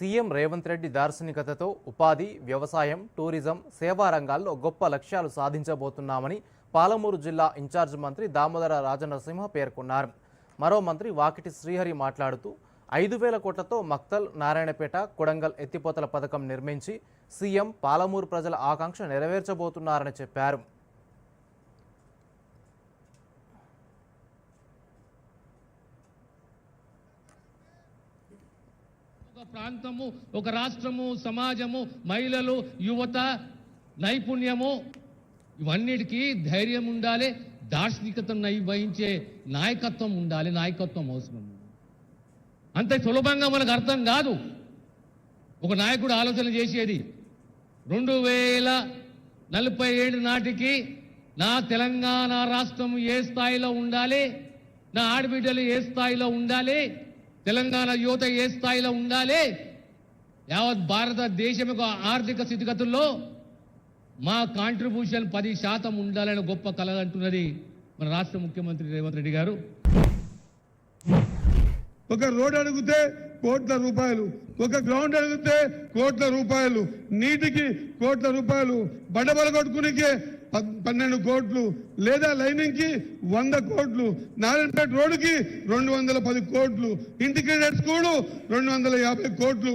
CM Revanth Reddy దార్శనికతతో ఉపాధి వ్యవసాయం tourism సేవా రంగాల్లో గొప్ప లక్ష్యాలు సాధించబోతున్నామని పాలమూరు జిల్లా ఇన్ఛార్జ్ మంత్రి దామోదర రాజనరసింహ పేర్కొన్నారు. మరో మంత్రి వాకిటి శ్రీహరి మాట్లాడుతూ ఐదు వేల కోట్లతో మక్తల్ నారాయణపేట కొడంగల్ ఎత్తిపోతల పథకం నిర్మించి సీఎం పాలమూరు ప్రజల ఆకాంక్ష నెరవేర్చబోతున్నారని చెప్పారు. ఒక ప్రాంతము ఒక రాష్ట్రము సమాజము మహిళలు యువత నైపుణ్యము ఇవన్నిటికీ ధైర్యం ఉండాలి దార్శనికతను నై- వహించే నాయకత్వం ఉండాలి నాయకత్వం అవసరం. అంత సులభంగా మనకు అర్థం కాదు. ఒక నాయకుడు ఆలోచన చేసేది రెండు వేల నలభై ఏడు నాటికి నా తెలంగాణ రాష్ట్రం ఏ స్థాయిలో ఉండాలి? నా ఆడబిడ్డలు ఏ స్థాయిలో ఉండాలి? తెలంగాణ యువత ఏ స్థాయిలో ఉండాలి? యావత్ భారతదేశం యొక్క ఆర్థిక స్థితిగతుల్లో మా కాంట్రిబ్యూషన్ పది శాతం ఉండాలని గొప్ప కల అంటున్నది మన రాష్ట్ర ముఖ్యమంత్రి రేవంత్ రెడ్డి గారు. ఒక రోడ్ అడిగితే కోట్ల రూపాయలు ఒక గ్రౌండ్ అడిగితే కోట్ల రూపాయలు నీటికి కోట్ల రూపాయలు బండబల కొట్టుకునికే పన్నెండు కోట్లు లేదా లైనింగ్కి వంద కోట్లు నారాయణపేట రోడ్డుకి రెండు వందల పది కోట్లు ఇంటిగ్రేటెడ్ స్కూల్ రెండు వందల యాభై కోట్లు.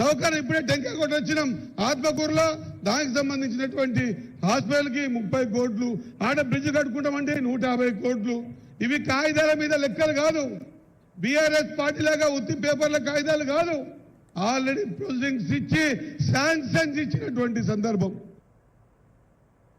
దవకాన ఇప్పుడే టెంకాయ కొట్టి వచ్చినాం. ఆత్మకూరులో దానికి సంబంధించినటువంటి హాస్పిటల్కి ముప్పై కోట్లు ఆడ బ్రిడ్జ్ కట్టుకుంటామంటే నూట యాభై కోట్లు. ఇవి కాగితాల మీద లెక్కలు కాదు. బీఆర్ఎస్ పార్టీ లాగా ఉత్తి పేపర్ల కాగితాలు కాదు. ఆల్రెడీ ప్రొసీడింగ్స్ ఇచ్చి శాంక్షన్స్ ఇచ్చినటువంటి సందర్భం.